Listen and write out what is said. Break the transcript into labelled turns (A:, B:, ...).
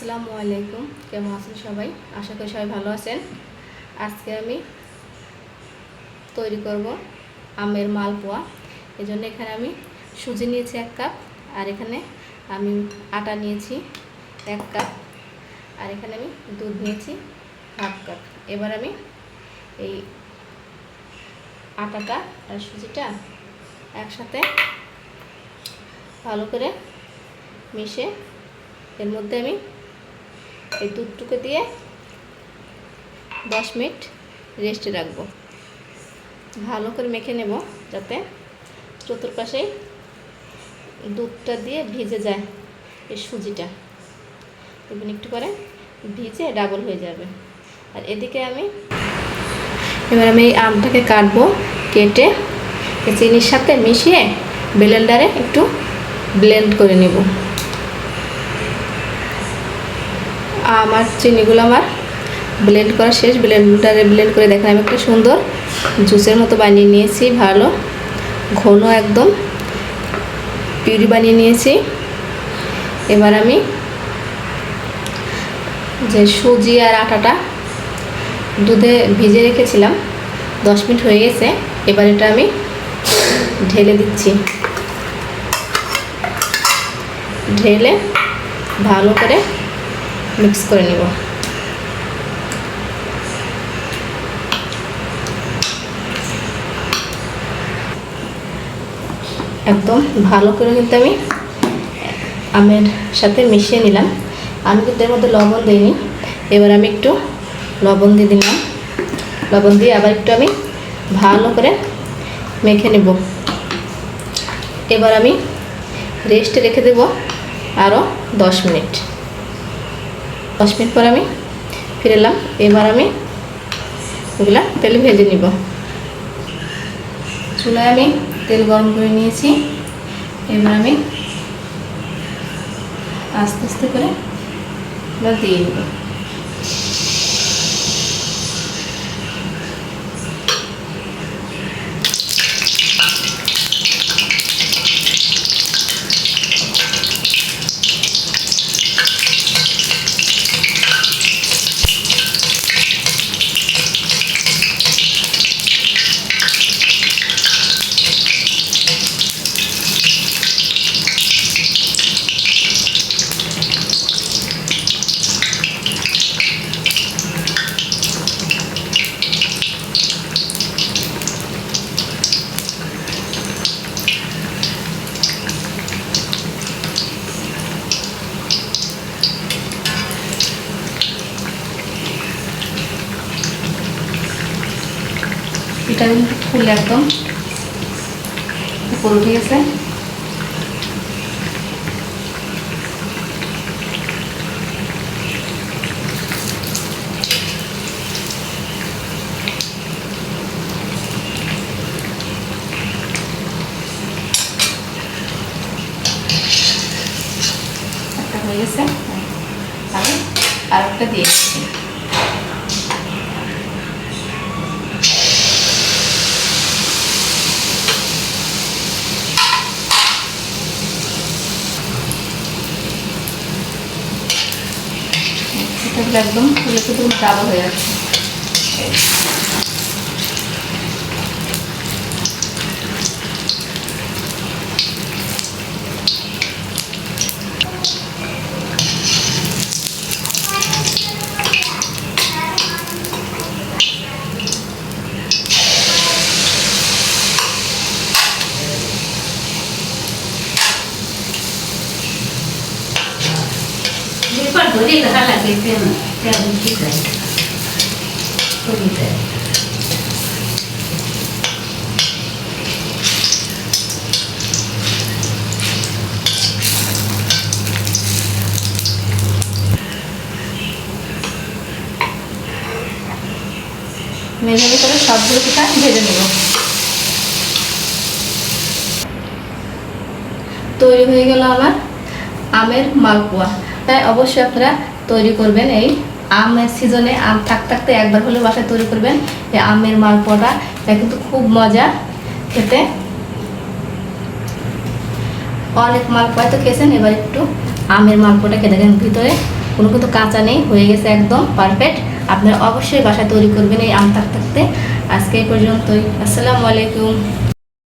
A: আসসালামু আলাইকুম। কেমন আছেন সবাই? আশা করি সবাই ভালো আছেন। আজকে আমি তৈরি করব আমের মালপোয়া। এই জন্য এখানে আমি সুজি নিয়েছি এক কাপ, আর এখানে আমি আটা নিয়েছি এক কাপ, আর এখানে আমি দুধ নিয়েছি হাফ কাপ। এবার আমি এই আটাটা আর সুজিটা একসাথে ভালো করে মিশে এর মধ্যে আমি এই দুধটুকু দিয়ে দশ মিনিট রেস্টে রাখব। ভালো করে মেখে নেব যাতে চতুর্পাশে দুধটা দিয়ে ভিজে যায় এই সুজিটা। এবং একটু পরে ভিজে ডাবল হয়ে যাবে। আর এদিকে আমি এবার আমি এই আমটাকে কাটবো, কেটে চিনির সাথে মিশিয়ে ব্লেন্ডারে একটু ব্লেন্ড করে নেব। আমার চিনিগুলো আমার ব্লেন্ড করা শেষ ব্লেন্ডারে ব্লেন্ড করে দেখেন আমি একটা সুন্দর। জুসের মতো বানিয়ে নিয়েছি, ভালো। ঘন একদম। পিউরি বানিয়ে নিয়েছি। এবার আমি যে সুজি আর আটাটা দুধে ভিজে রেখেছিলাম, দশ মিনিট হয়ে গেছে। এবার এটা আমি ঢেলে দিচ্ছি। ঢেলে ভালো করে মিক্স করে নিব। একদম ভালো করে কিন্তু আমি আমের সাথে মিশিয়ে নিলাম। আমি কিন্তু এর মধ্যে লবণ দিইনি। এবার আমি একটু লবণ দিয়ে দিলাম। লবণ দিয়ে আবার একটু আমি ভালো করে মেখে নেব। এবার আমি রেস্টে রেখে দেব আরও দশ মিনিট। দশ মিনিট পর আমি ফিরে এলাম। এবার আমি ওগুলা তেল ভেজে নিব। চুলায় আমি তেল গরম করে নিয়েছি। এবার আমি আস্তে আস্তে করে দিয়ে দেব কিন্তু ফুল একদম। গেছে। একটা হয়ে গেছে। আর একটা দিয়ে দিচ্ছি। একদম ফুলে শুধু ডাবল হয়ে যাচ্ছে
B: Depan boleh tak halak kita Kita mungkin kan Boleh tak
A: মেঝে করে সবগুলো পিঠা ভেজে নেব তৈরি হয়ে গেল আমার আমের মালপোয়া। তাই অবশ্যই আপনারা তৈরি করবেন এই আমের সিজনে আম থাক থাকতে একবার হলে বাসায় তৈরি করবেন এই আমের মালপোয়াটা। এটা কিন্তু খুব মজা খেতে। অনেক মালপোয়া তো খেয়েছেন, এবার একটু আমের মালপোয়াটা খেতে দেখেন ভিতরে। কোনো কিন্তু কাঁচা নেই, হয়ে গেছে একদম পারফেক্ট। আপনারা অবশ্যই বাসায় তৈরি করবেন এই আম থাক থাকতে। আজকে এই পর্যন্তই। আসসালামু আলাইকুম।